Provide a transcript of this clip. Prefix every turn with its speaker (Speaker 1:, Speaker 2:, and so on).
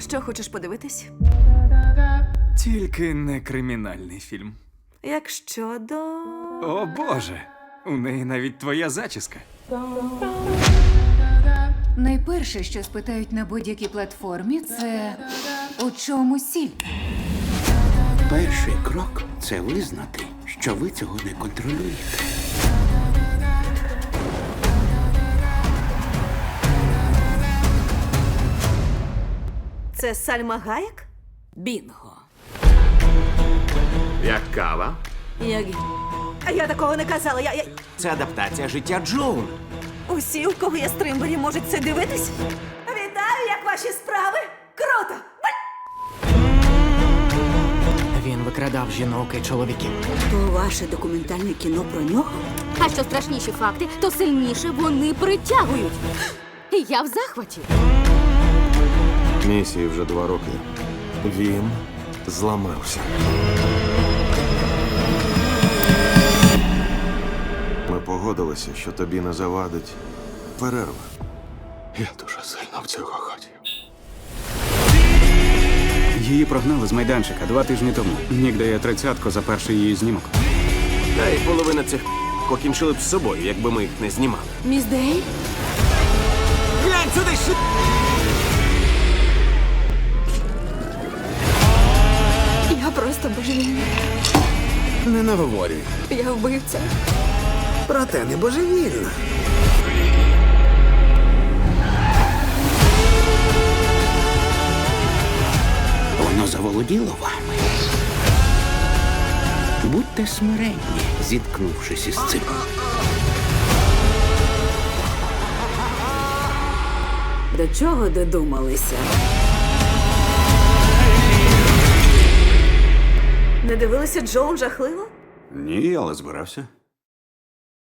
Speaker 1: Що хочеш подивитись?
Speaker 2: Тільки не кримінальний фільм.
Speaker 1: Як щодо.
Speaker 2: О Боже! У неї навіть твоя зачіска.
Speaker 3: Найперше, що спитають на будь-якій платформі, це у чому сіль?
Speaker 4: Перший крок це визнати, що ви цього не контролюєте.
Speaker 1: Це Сальма Гаєк? Бінго.
Speaker 5: Як кава?
Speaker 1: Як... А я такого не казала. Я, я...
Speaker 6: Це адаптація життя Джоун.
Speaker 1: Усі, у кого є стримбері, можуть це дивитись? Вітаю, як ваші справи? Круто!
Speaker 7: Він викрадав жінок і чоловіків.
Speaker 1: То ваше документальне кіно про нього?
Speaker 8: А що страшніші факти, то сильніше вони притягують. І я в захваті.
Speaker 5: Місії вже два роки. Він зламався. Ми погодилися, що тобі не завадить перерва. Я дуже сильно в цього хотів.
Speaker 9: Її прогнали з майданчика два тижні тому. Нік дає тридцятку за перший її знімок.
Speaker 6: Та й половина цих покінчили б з собою, якби ми їх не знімали.
Speaker 1: Міс Дей?
Speaker 6: Глянь сюди!
Speaker 1: Просто божевільна.
Speaker 4: Не наговорюй.
Speaker 1: Я вбивця.
Speaker 4: Проте не божевільна. Воно заволоділо вами. Будьте смиренні, зіткнувшись із цим.
Speaker 1: До чого додумалися? Дивилися Джоун жахливо?
Speaker 9: Ні, але збирався.